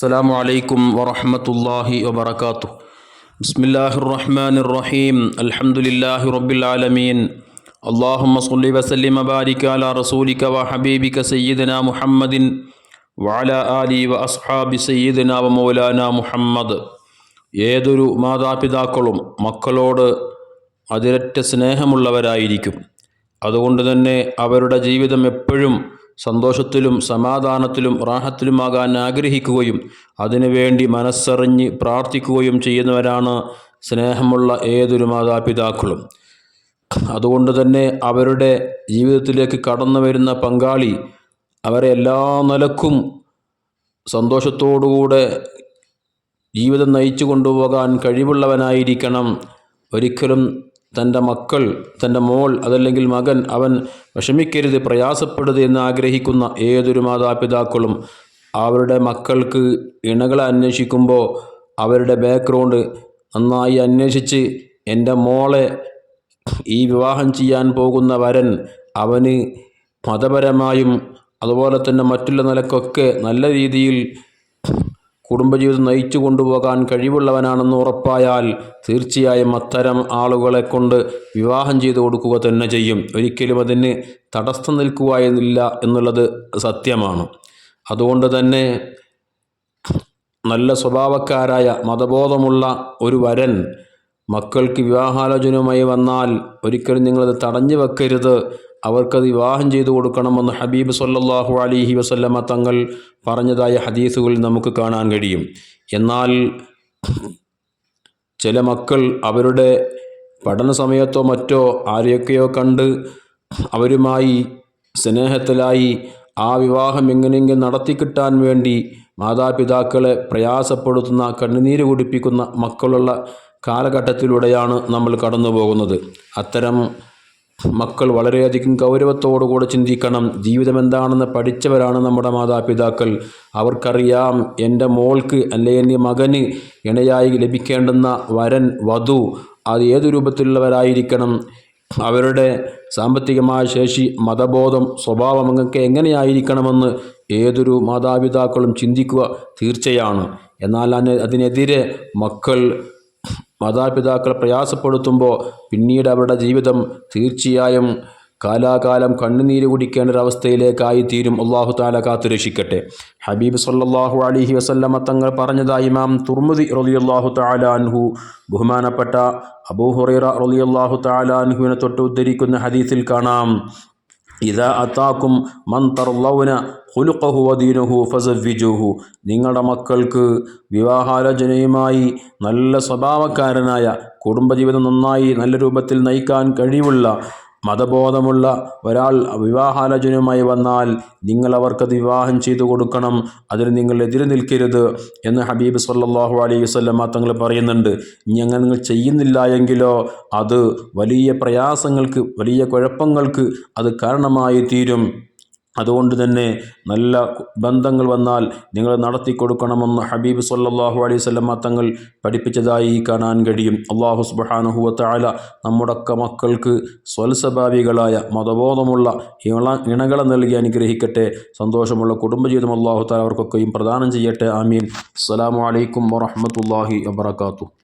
السلام عليكم ورحمة الله وبركاته بسم الله الرحمن الرحيم الحمد لله رب العالمين اللهم صل وسلم وبارك على رسولك وحبيبك سيدنا محمد وعلى آله وأصحاب سيدنا ومولانا محمد ഏതൊരു മാതാപിതാക്കളും മക്കളോട് അതിരറ്റ സ്നേഹമുള്ളവരായിരിക്കും അതുകൊണ്ട് തന്നെ അവരുടെ ജീവിതം എപ്പോഴും സന്തോഷത്തിലും സമാധാനത്തിലും റാഹത്തിലുമാകാൻ ആഗ്രഹിക്കുകയും അതിനുവേണ്ടി മനസ്സറിഞ്ഞ് പ്രാർത്ഥിക്കുകയും ചെയ്യുന്നവരാണ് സ്നേഹമുള്ള ഏതൊരു മാതാപിതാക്കളും. അതുകൊണ്ട് തന്നെ അവരുടെ ജീവിതത്തിലേക്ക് കടന്നു വരുന്ന പങ്കാളി അവരെ എല്ലാ നിലക്കും സന്തോഷത്തോടുകൂടെ ജീവിതം നയിച്ചു കൊണ്ടുപോകാൻ കഴിവുള്ളവനായിരിക്കണം. ഒരിക്കലും തന്റെ മക്കൾ തന്റെ മോൾ അതല്ലെങ്കിൽ മകൻ അവൻ വിഷമിക്കരുത് പ്രയാസപ്പെടരുത് എന്ന് ആഗ്രഹിക്കുന്ന ഏതൊരു മാതാപിതാക്കളും അവരുടെ മക്കൾക്ക് ഇണകളെ അന്വേഷിക്കുമ്പോൾ അവരുടെ ബാക്ക്ഗ്രൗണ്ട് നന്നായി അന്വേഷിച്ച് എന്റെ മോളെ ഈ വിവാഹം ചെയ്യാൻ പോകുന്ന വരൻ അവന് മതപരമായും അതുപോലെ തന്നെ മറ്റുള്ള നിലക്കൊക്കെ നല്ല രീതിയിൽ കുടുംബജീവിതം നയിച്ചു കൊണ്ടുപോകാൻ കഴിവുള്ളവനാണെന്ന് ഉറപ്പായാൽ തീർച്ചയായും അത്തരം ആളുകളെ കൊണ്ട് വിവാഹം ചെയ്തു കൊടുക്കുക തന്നെ ചെയ്യും. ഒരിക്കലും അതിന് തടസ്സം നിൽക്കുക എന്നുള്ളത് സത്യമാണ്. അതുകൊണ്ട് തന്നെ നല്ല സ്വഭാവക്കാരായ മതബോധമുള്ള ഒരു വരൻ മക്കൾക്ക് വിവാഹാലോചനയുമായി വന്നാൽ ഒരിക്കലും നിങ്ങളത് തടഞ്ഞു വെക്കരുത്. അവർക്കത് വിവാഹം ചെയ്തു കൊടുക്കണമെന്ന് ഹബീബ് സല്ലാഹു അലിഹി വസല്ലമ തങ്ങൾ പറഞ്ഞതായ ഹദീസുകളിൽ നമുക്ക് കാണാൻ കഴിയും. എന്നാൽ ചില മക്കൾ അവരുടെ പഠന സമയത്തോ മറ്റോ ആരെയൊക്കെയോ കണ്ട് അവരുമായി സ്നേഹത്തിലായി ആ വിവാഹം എങ്ങനെയെങ്കിലും നടത്തിക്കിട്ടാൻ വേണ്ടി മാതാപിതാക്കളെ പ്രയാസപ്പെടുത്തുന്ന കണ്ണുനീര് കുടിപ്പിക്കുന്ന മക്കളുള്ള കാലഘട്ടത്തിലൂടെയാണ് നമ്മൾ കടന്നു പോകുന്നത് അത്തരം മക്കൾ വളരെയധികം ഗൗരവത്തോടുകൂടെ ചിന്തിക്കണം. ജീവിതം എന്താണെന്ന് പഠിച്ചവരാണ് നമ്മുടെ മാതാപിതാക്കൾ. അവർക്കറിയാം എന്റെ മോൾക്ക് അല്ലെ എന്റെ മകന് ഇണയായി ലഭിക്കേണ്ടുന്ന വരൻ വധു. അത് ഏതു രൂപത്തിലുള്ളവരായിരിക്കണം? അവരുടെ സാമ്പത്തികമായ ശേഷി മതബോധം സ്വഭാവം അങ്ങൊക്കെ എങ്ങനെയായിരിക്കണമെന്ന് ഏതൊരു മാതാപിതാക്കളും ചിന്തിക്കുക തീർച്ചയാണ്. എന്നാൽ അതിനെതിരെ മക്കൾ മാതാപിതാക്കളെ പ്രയാസപ്പെടുത്തുമ്പോൾ പിന്നീട് അവരുടെ ജീവിതം തീർച്ചയായും കാലാകാലം കണ്ണുനീര് കുടിക്കേണ്ട ഒരവസ്ഥയിലേക്കായി തീരും അള്ളാഹു താല കാത്തു രക്ഷിക്കട്ടെ ഹബീബ് സല്ലാഹു അലിഹി വസല്ലമ തങ്ങൾ പറഞ്ഞതായി ഇമാം തുർമുദി റലിയല്ലാഹു താലാൻഹു ബഹുമാനപ്പെട്ട അബൂഹുറൈറ റലിയല്ലാഹു താലാൻഹുവിനെ തൊട്ട് ഉദ്ധരിക്കുന്ന ഹദീസിൽ കാണാം. ഇതാ അത്താക്കും മന്തർലൗന ഹുലുക്കഹു വദീനുഹു ഫസവ്വിജുഹു. നിങ്ങളുടെ മക്കൾക്ക് വിവാഹാലോചനയുമായി നല്ല സ്വഭാവക്കാരനായ കുടുംബജീവിതം നന്നായി നല്ല രൂപത്തിൽ നയിക്കാൻ കഴിവുള്ള മതബോധമുള്ള ഒരാൾ വിവാഹാലോചനയുമായി വന്നാൽ നിങ്ങൾ അവർക്കത് വിവാഹം ചെയ്തു കൊടുക്കണം. അതിന് നിങ്ങൾ എതിര് നിൽക്കരുത് എന്ന് ഹബീബ് സല്ലാഹു അലൈഹി വസ്ലമ തങ്ങൾ പറയുന്നുണ്ട്. ഇനി അങ്ങനെ നിങ്ങൾ ചെയ്യുന്നില്ല എങ്കിലോ അത് വലിയ പ്രയാസങ്ങൾക്ക് വലിയ കുഴപ്പങ്ങൾക്ക് അത് കാരണമായി തീരും. അതുകൊണ്ട് തന്നെ നല്ല ബന്ധങ്ങൾ വന്നാൽ നിങ്ങൾ നടത്തി കൊടുക്കണമെന്ന് ഹബീബ് സല്ലാഹു അലൈഹി സ്വലമ തങ്ങൾ പഠിപ്പിച്ചതായി കാണാൻ കഴിയും. അള്ളാഹു സുബാനുഹുവത്തായ നമ്മുടെയൊക്കെ മക്കൾക്ക് സ്വൽസ്വഭാവികളായ മതബോധമുള്ള ഇള ഇണകളെ നൽകി അനുഗ്രഹിക്കട്ടെ. സന്തോഷമുള്ള കുടുംബജീവിതം അള്ളാഹു താല അവർക്കൊക്കെയും പ്രദാനം ചെയ്യട്ടെ. ആമീൻ. അസ്സലാമു അലൈക്കും വറഹമത്തല്ലാഹി വബർക്കാത്തു